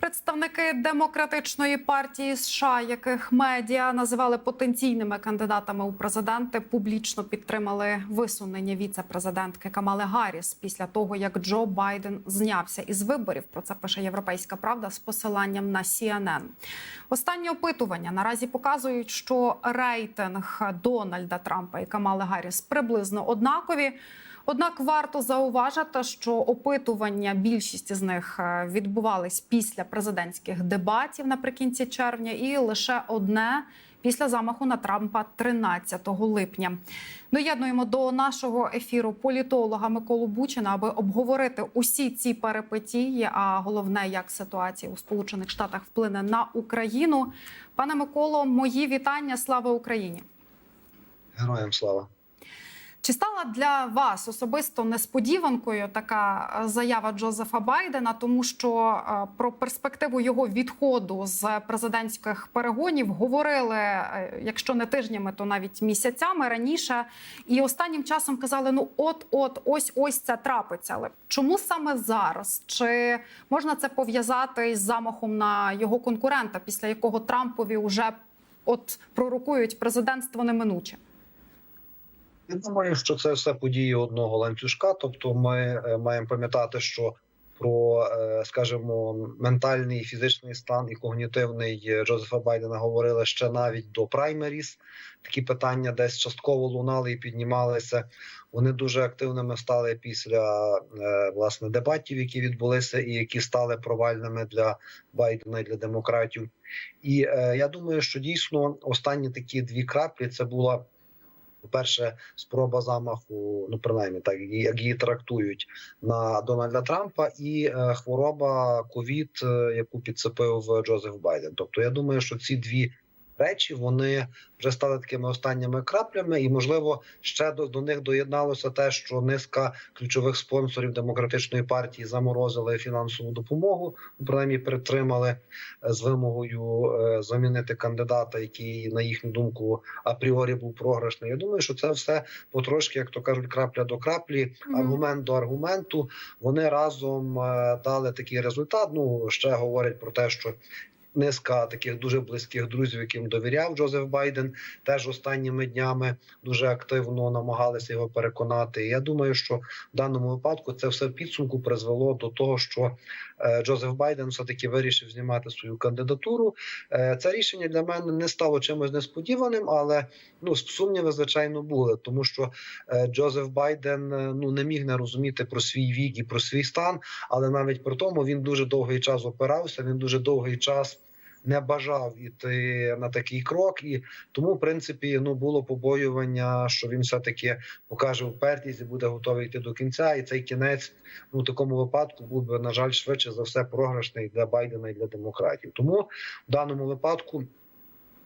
Представники демократичної партії США, яких медіа називали потенційними кандидатами у президенти, публічно підтримали висунення віце-президентки Камали Гарріс після того, як Джо Байден знявся із виборів. Про це пише Європейська Правда з посиланням на CNN. Останні опитування наразі показують, що рейтинг Дональда Трампа і Камали Гарріс приблизно однакові. Однак варто зауважити, що опитування більшість з них е, відбувались після президентських дебатів наприкінці червня, і лише одне після замаху на Трампа 13 липня. Доєднуємо до нашого ефіру політолога Миколу Бучина, аби обговорити усі ці перипетії. А головне, як ситуація у Сполучених Штатах вплине на Україну. Пане Миколо, мої вітання. Слава Україні! Героям слава. Чи стала для вас особисто несподіванкою така е, заява Джозефа Байдена, тому що е, про перспективу його відходу з президентських перегонів говорили, е, якщо не тижнями, то навіть місяцями раніше, і останнім часом казали: ну от, от, ось ось це трапиться. Але чому саме зараз? Чи можна це пов'язати із замахом на його конкурента, після якого Трампові вже от пророкують президентство неминуче? Я думаю, що це все події одного ланцюжка. Тобто, ми е, маємо пам'ятати, що про, е, скажімо, ментальний фізичний стан і когнітивний е, Джозефа Байдена говорили ще навіть до праймеріс. Такі питання десь частково лунали і піднімалися. Вони дуже активними стали після власне дебатів, які відбулися, і які стали провальними для Байдена і для демократів. І я думаю, що дійсно останні такі дві краплі це була. По-перше, спроба замаху, ну принаймні так як її трактують на Дональда Трампа, і е, хвороба ковід, е, яку підцепив Джозеф Байден. Тобто, я думаю, що ці дві речі вони вже стали такими останніми краплями, і можливо ще до, до них доєдналося те, що низка ключових спонсорів демократичної партії заморозили фінансову допомогу, ну, принаймні підтримали е, з вимогою е, замінити кандидата, який на їхню думку апріорі був програшний. Я думаю, що це все потрошки, як то кажуть, крапля до краплі, аргумент до аргументу. Вони разом е, дали такий результат. Ну ще говорять про те, що низка таких дуже близьких друзів, яким довіряв Джозеф Байден, теж останніми днями дуже активно намагалися його переконати. І Я думаю, що в даному випадку це все в підсумку призвело до того, що е, Джозеф Байден все таки вирішив знімати свою кандидатуру. Е, Це рішення для мене не стало чимось несподіваним, але ну сумніви звичайно були, тому що е, Джозеф Байден ну не міг не розуміти про свій вік і про свій стан, але навіть при тому він дуже довгий час опирався. Він дуже довгий час не бажав іти на такий крок, і тому, в принципі, ну було побоювання, що він все таки покаже впертість і буде готовий йти до кінця. І цей кінець ну в такому випадку був би на жаль швидше за все програшний для Байдена і для демократів. Тому в даному випадку.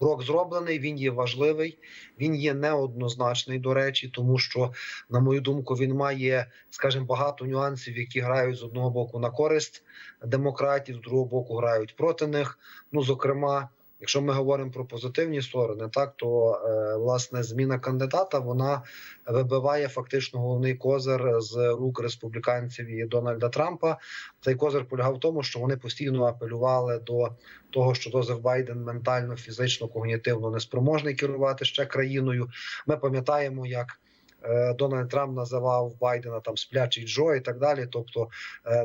Крок зроблений, він є важливий, він є неоднозначний, до речі, тому що, на мою думку, він має, скажімо, багато нюансів, які грають з одного боку на користь демократів, з другого боку грають проти них. Ну, зокрема, якщо ми говоримо про позитивні сторони, так то е, власне зміна кандидата вона вибиває фактично головний козир з рук республіканців і Дональда Трампа. Цей козир полягав в тому, що вони постійно апелювали до того, що Джозеф Байден ментально, фізично, когнітивно неспроможний керувати ще країною. Ми пам'ятаємо, як Дональд Трамп називав Байдена там сплячий Джо і так далі. Тобто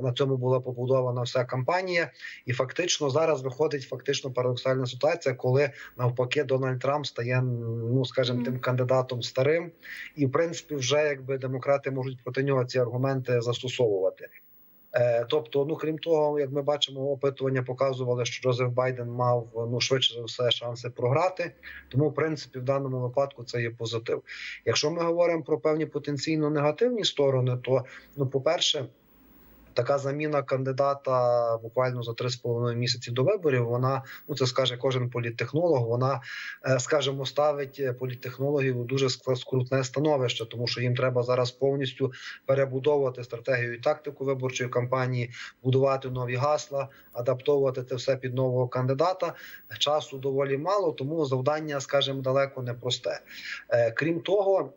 на цьому була побудована вся кампанія, і фактично зараз виходить фактично парадоксальна ситуація, коли навпаки Дональд Трамп стає, ну скажімо, тим кандидатом старим, і в принципі, вже якби демократи можуть проти нього ці аргументи застосовувати. Тобто, ну крім того, як ми бачимо, опитування показували, що Джозеф Байден мав ну швидше за все шанси програти. Тому, в принципі, в даному випадку це є позитив. Якщо ми говоримо про певні потенційно негативні сторони, то ну, по перше. Така заміна кандидата буквально за 3,5 місяці до виборів. Вона ну це скаже кожен політтехнолог. Вона скажімо, ставить політтехнологів у дуже скрутне становище, тому що їм треба зараз повністю перебудовувати стратегію і тактику виборчої кампанії, будувати нові гасла, адаптовувати це все під нового кандидата. Часу доволі мало, тому завдання, скажімо, далеко не просте. Крім того,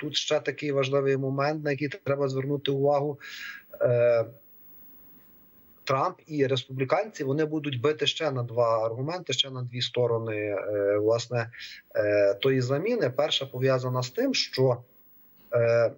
тут ще такий важливий момент, на який треба звернути увагу. Трамп і республіканці вони будуть бити ще на два аргументи, ще на дві сторони е, власне е, тої заміни. Перша пов'язана з тим, що е,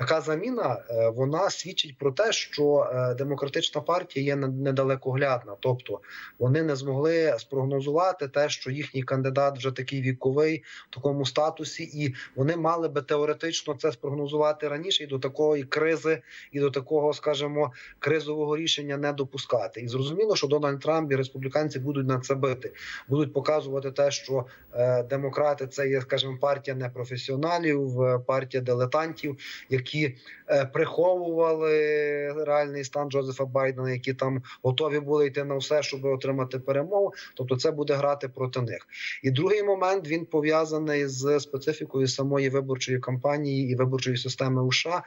така заміна е, вона свідчить про те, що е, демократична партія є недалекоглядна, тобто вони не змогли спрогнозувати те, що їхній кандидат вже такий віковий в такому статусі, і вони мали би теоретично це спрогнозувати раніше і до такої кризи, і до такого, скажімо, кризового рішення не допускати. І зрозуміло, що Дональд Трамп і республіканці будуть на це бити, будуть показувати те, що е, демократи це є, скажімо, партія непрофесіоналів, партія дилетантів, які е, приховували реальний стан Джозефа Байдена, які там готові були йти на все, щоб отримати перемогу. Тобто, це буде грати проти них. І другий момент він пов'язаний з специфікою самої виборчої кампанії і виборчої системи США.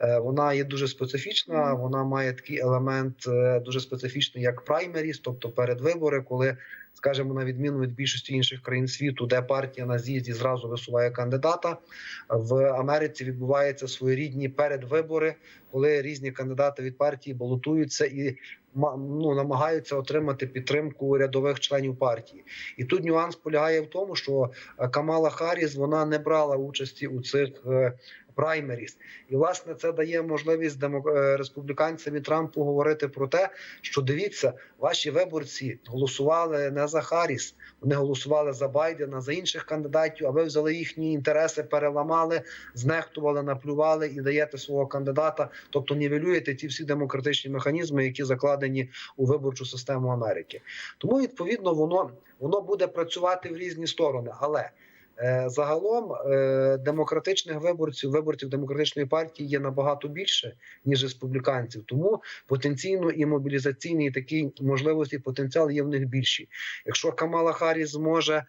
Е, Вона є дуже специфічна. Вона має такий елемент е, дуже специфічний, як праймеріс, тобто передвибори, коли. Скажімо, на відміну від більшості інших країн світу, де партія на з'їзді зразу висуває кандидата, в Америці відбуваються своєрідні передвибори, коли різні кандидати від партії балотуються і ну, намагаються отримати підтримку рядових членів партії. І тут нюанс полягає в тому, що е, Камала Харріс вона не брала участі у цих е, праймеріс. І власне це дає можливість е, республіканцям і Трампу говорити про те, що дивіться, ваші виборці голосували не за Харріс, вони голосували за Байдена, за інших кандидатів. А ви взяли їхні інтереси, переламали, знехтували, наплювали і даєте свого кандидата, тобто нівелюєте ті всі демократичні механізми, які закладені у виборчу систему Америки. Тому відповідно воно воно буде працювати в різні сторони, але. Е, Загалом е, демократичних виборців, виборців демократичної партії є набагато більше ніж республіканців. Тому потенційно і мобілізаційні такі можливості, потенціал є в них більші. Якщо Камала Харріс зможе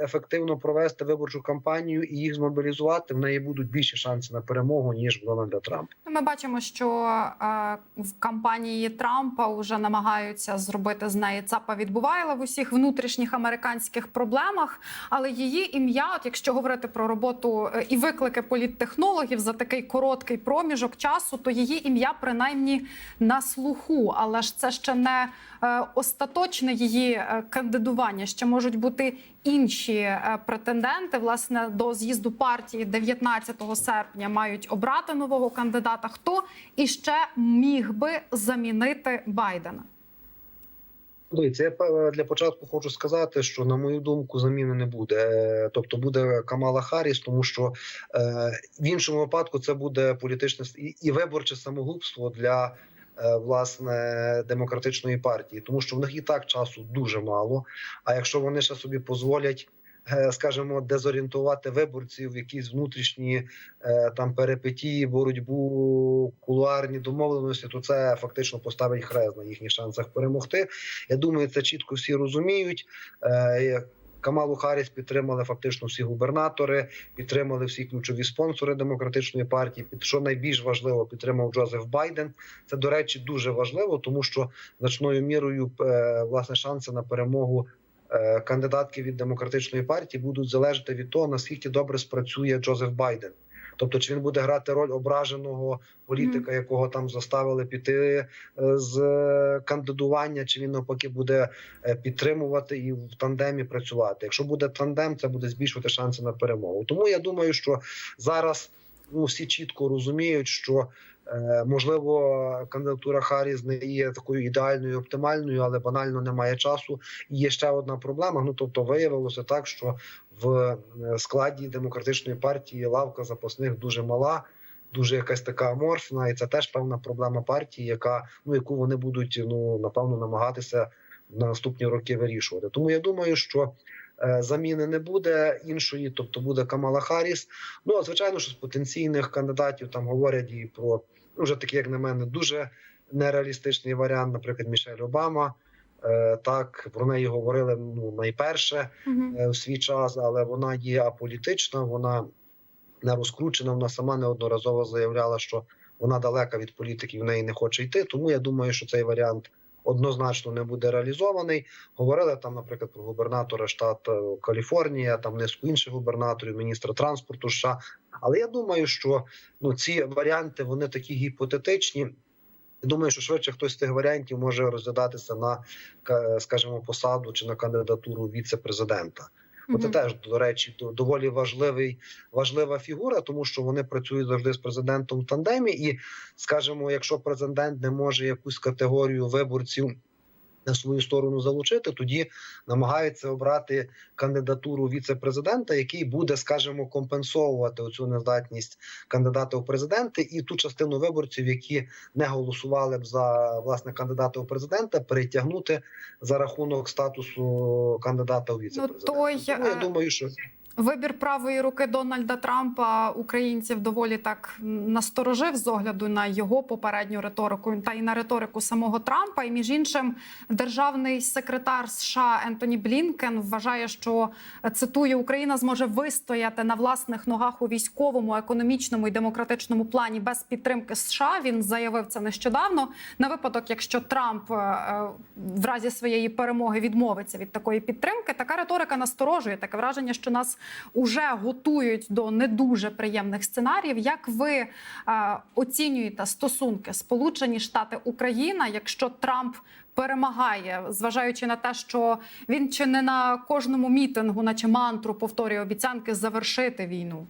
ефективно провести виборчу кампанію і їх змобілізувати, в неї будуть більші шанси на перемогу ніж Дональда Трампа. Ми бачимо, що е, в кампанії Трампа вже намагаються зробити з неї цапа відбувайла в усіх внутрішніх американських проблемах. Але її ім'я, от якщо говорити про роботу е, і виклики політтехнологів за такий короткий проміжок часу, то її ім'я принаймні на слуху. Але ж це ще не е, остаточне її е, кандидування. Ще можуть бути інші е, претенденти. Власне, до з'їзду партії 19 серпня мають обрати нового кандидата. Хто іще міг би замінити Байдена? Дивіться, я для початку хочу сказати, що на мою думку заміни не буде. Е, Тобто буде Камала Харріс, тому що е, в іншому випадку це буде політичне і, виборче самогубство для е, власне демократичної партії, тому що в них і так часу дуже мало. А якщо вони ще собі дозволять. е, Скажімо, дезорієнтувати виборців, в якісь внутрішні е, там перипетії, боротьбу, кулуарні домовленості, то це фактично поставить хрест на їхніх шансах перемогти. Я думаю, це чітко всі розуміють. Камалу Харріс підтримали фактично всі губернатори, підтримали всі ключові спонсори демократичної партії. Під що найбільш важливо, підтримав Джозеф Байден. Це до речі дуже важливо, тому що значною мірою е, власне шанси на перемогу. е, Кандидатки від демократичної партії будуть залежати від того наскільки добре спрацює Джозеф Байден. Тобто, чи він буде грати роль ображеного політика, якого там заставили піти е, з е, кандидування, чи він навпаки буде е, підтримувати і в тандемі працювати. Якщо буде тандем, це буде збільшувати шанси на перемогу. Тому я думаю, що зараз ну всі чітко розуміють, що можливо кандидатура Харріс не є такою ідеальною, оптимальною, але банально немає часу. І є ще одна проблема. Ну тобто, виявилося так, що в е, складі демократичної партії лавка запасних дуже мала. Дуже якась така аморфна, і це теж певна проблема партії, яка ну яку вони будуть ну напевно намагатися на наступні роки вирішувати. Тому я думаю, що е, заміни не буде іншої, тобто буде Камала Харріс. Ну а звичайно, що з потенційних кандидатів там говорять і про вже такий, як на мене, дуже нереалістичний варіант, наприклад, Мішель Обама. Е, так про неї говорили ну найперше угу. в свій час, але вона є аполітична, вона не розкручена. Вона сама неодноразово заявляла, що вона далека від політики, в неї не хоче йти. Тому я думаю, що цей варіант однозначно не буде реалізований. Говорили там, наприклад, про губернатора штату Каліфорнія, там низку інших губернаторів, міністра транспорту. США. Але я думаю, що ну ці варіанти вони такі гіпотетичні. Думаю, що швидше хтось з тих варіантів може розглядатися на ка- скажімо, посаду чи на кандидатуру віце-президента. Бо Це теж до речі, доволі важливий важлива фігура, тому що вони працюють завжди з президентом в тандемі. І скажімо, якщо президент не може якусь категорію виборців на свою сторону залучити, тоді намагаються обрати кандидатуру віце-президента, який буде, скажімо, компенсовувати оцю нездатність кандидата у президенти і ту частину виборців, які не голосували б за власне кандидата у президента, перетягнути за рахунок статусу кандидата у віце-президента. Ну, я е, думаю, що Вибір правої руки Дональда Трампа українців доволі так насторожив з огляду на його попередню риторику та й на риторику самого Трампа. І між іншим, державний секретар США Ентоні Блінкен вважає, що цитую Україна зможе вистояти на власних ногах у військовому, економічному і демократичному плані без підтримки США. Він заявив це нещодавно. На випадок, якщо Трамп е, в разі своєї перемоги відмовиться від такої підтримки, така риторика насторожує. Таке враження, що нас уже готують до не дуже приємних сценаріїв. Як ви е, оцінюєте стосунки Сполучені Штати Україна, якщо Трамп перемагає, зважаючи на те, що він чи не на кожному мітингу, наче мантру повторює обіцянки завершити війну?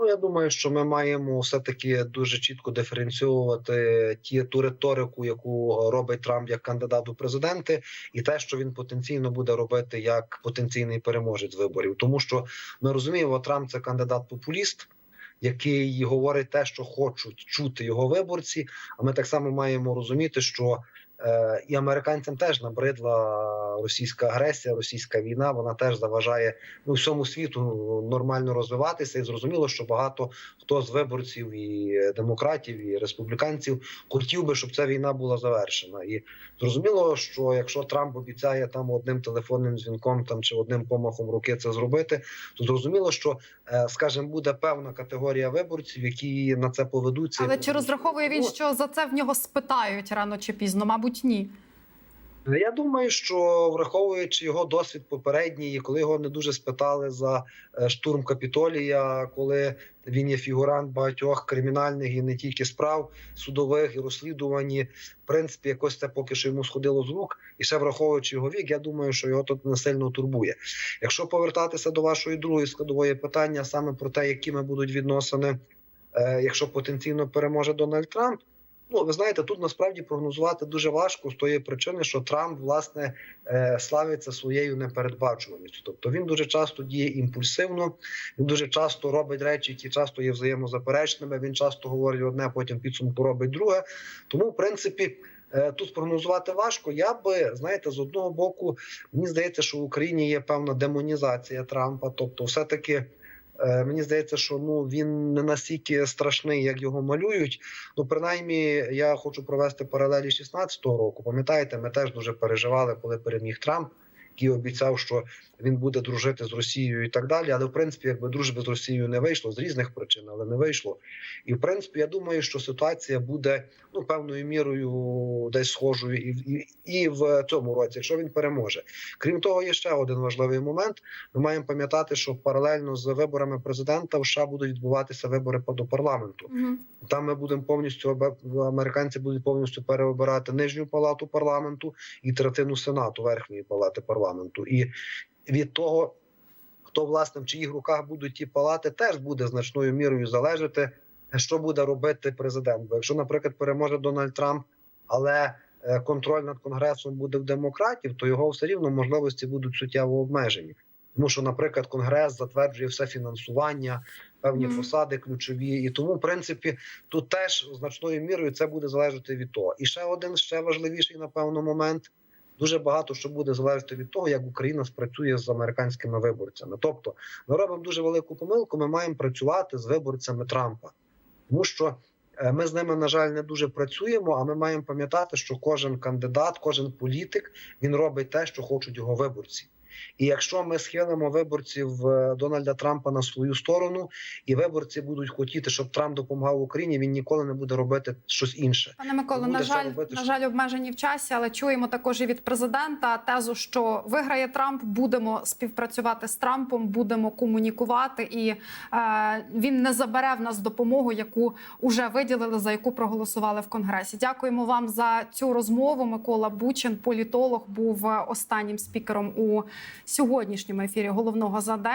Ну, я думаю, що ми маємо все таки дуже чітко диференціювати ті ту риторику, яку робить Трамп як кандидат у президенти, і те, що він потенційно буде робити як потенційний переможець виборів, тому що ми розуміємо, Трамп це кандидат популіст. Який говорить те, що хочуть чути його виборці. А ми так само маємо розуміти, що е, і американцям теж набридла російська агресія, російська війна. Вона теж заважає ну, всьому світу нормально розвиватися. І зрозуміло, що багато хто з виборців і демократів, і республіканців хотів би, щоб ця війна була завершена. І зрозуміло, що якщо Трамп обіцяє там одним телефонним дзвінком там чи одним помахом руки це зробити, то зрозуміло, що е, скажімо, буде певна категорія виборців, які на це поведуться. Але чи розраховує він, Ну, що за це в нього спитають рано чи пізно? Мабуть, ні. Я думаю, що враховуючи його досвід попередній, коли його не дуже спитали за е, штурм капітолія, коли він є фігурант багатьох кримінальних і не тільки справ судових і розслідувані, в принципі, якось це поки що йому сходило з рук, і ще враховуючи його вік, я думаю, що його тут не сильно турбує. Якщо повертатися до вашої другої складової питання, саме про те, якими будуть відносини, е, якщо потенційно переможе Дональд Трамп. Ну, ви знаєте, тут насправді прогнозувати дуже важко з тої причини, що Трамп власне е, славиться своєю непередбачуваністю. Тобто він дуже часто діє імпульсивно, він дуже часто робить речі, які часто є взаємозаперечними. Він часто говорить одне, потім підсумку робить друге. Тому, в принципі. е, Тут спрогнозувати важко. Я би знаєте, з одного боку, мені здається, що в Україні є певна демонізація Трампа. Тобто, все таки Мені здається, що ну він не настільки страшний, як його малюють. Ну, принаймні, я хочу провести паралелі 16-го року. Пам'ятаєте, ми теж дуже переживали, коли переміг Трамп, який обіцяв, що він буде дружити з Росією і так далі. Але в принципі, якби дружби з Росією не вийшло з різних причин, але не вийшло. І в принципі, я думаю, що ситуація буде ну певною мірою десь схожою і, в- і, і в цьому році, якщо він переможе. Крім того, є ще один важливий момент. Ми маємо пам'ятати, що паралельно з виборами президента в США будуть відбуватися вибори до парламенту. Там ми будемо повністю американці будуть повністю переобирати нижню палату парламенту і третину сенату верхньої палати парламенту. І від того, хто власне в чиїх руках будуть ті палати, теж буде значною мірою залежати, що буде робити президент. Бо якщо, наприклад, переможе Дональд Трамп, але е, контроль над конгресом буде в демократів, то його все рівно можливості будуть суттєво обмежені. Тому що, наприклад, конгрес затверджує все фінансування, певні Мгм. посади ключові, і тому, в принципі, тут теж значною мірою це буде залежати від того. І ще один ще важливіший, напевно, момент. Дуже багато що буде залежати від того, як Україна спрацює з американськими виборцями. Тобто, ми робимо дуже велику помилку. Ми маємо працювати з виборцями Трампа, тому що е, ми з ними, на жаль, не дуже працюємо. А ми маємо пам'ятати, що кожен кандидат, кожен політик він робить те, що хочуть його виборці. І якщо ми схилимо виборців е, Дональда Трампа на свою сторону, і виборці будуть хотіти, щоб Трамп допомагав Україні, він ніколи не буде робити щось інше. Пане Миколо, на жаль, робити, на жаль, обмежені в часі, але чуємо також і від президента тезу, що виграє Трамп, будемо співпрацювати з Трампом, будемо комунікувати, і е, він не забере в нас допомогу, яку уже виділили, за яку проголосували в конгресі. Дякуємо вам за цю розмову. Микола Бучин, політолог, був е, останнім спікером у сьогоднішньому ефірі головного за день.